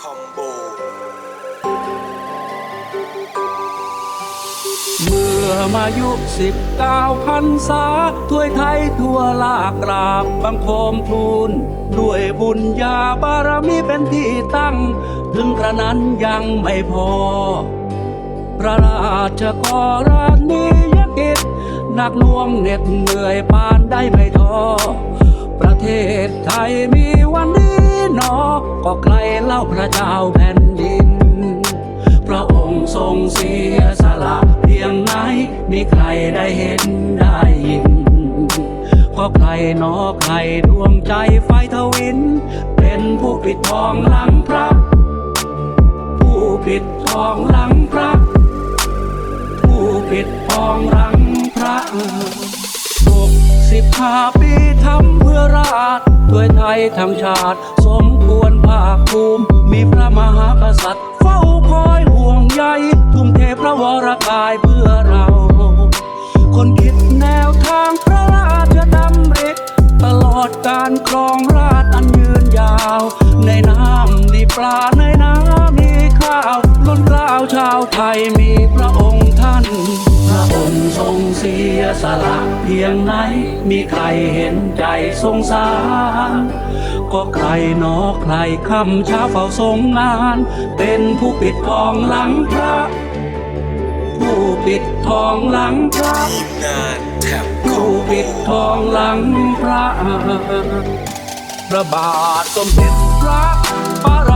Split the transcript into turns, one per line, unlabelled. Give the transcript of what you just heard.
คอมโบ
เมื่อมายุสิบเก้าพันษาถ้วยไทยทั่วลากกราบบังคมทูล ด้วยบุญญาบารมีเป็นที่ตั้ง ถึงกระนั้นยังไม่พอ พระราชกรณียกิจหนักหน่วงเหน็ดเหนื่อยปานได้ไม่ท้อประเทศไทยมี ก็ใครเล่าพระเจ้าแผ่นดิน พระองค์ทรงเสียสละเพียงไหนมีใครได้เห็นได้ยินเพราะใครนอใครดวงใจไฟทวิน เป็นผู้ปิดทองหลังพระผู้ปิดทองหลังพระผู้ปิดทองหลังพระหกสิบห้าปีทำเพื่อราช ด้วยไทยทั้งชาติ สมควรภาคภูมิ มีพระมหากษัตริย์ เฝ้าคอยห่วงใยทุ่มเทพระวรกายเพื่อเรา คนคิดแนวทางพระราชดำริตลอดการครองราชย์อันยืนยาว ในน้ำมีปลาในน้ำมีข้าวล้นกล้าวชาวไทยมี เสียสละเพียงไหน มีใครเห็นใจสงสาร ก็ใครหนอใครคำเช้าเฝ้าทรงงาน เป็นผู้ปิดทองหลังพระ ผู้ปิดทองหลังพระ
ทีมงานแท็บคอ
ผู้
มโบ
ปิดทองหลังพระ พระบาทสมเด็จพระปร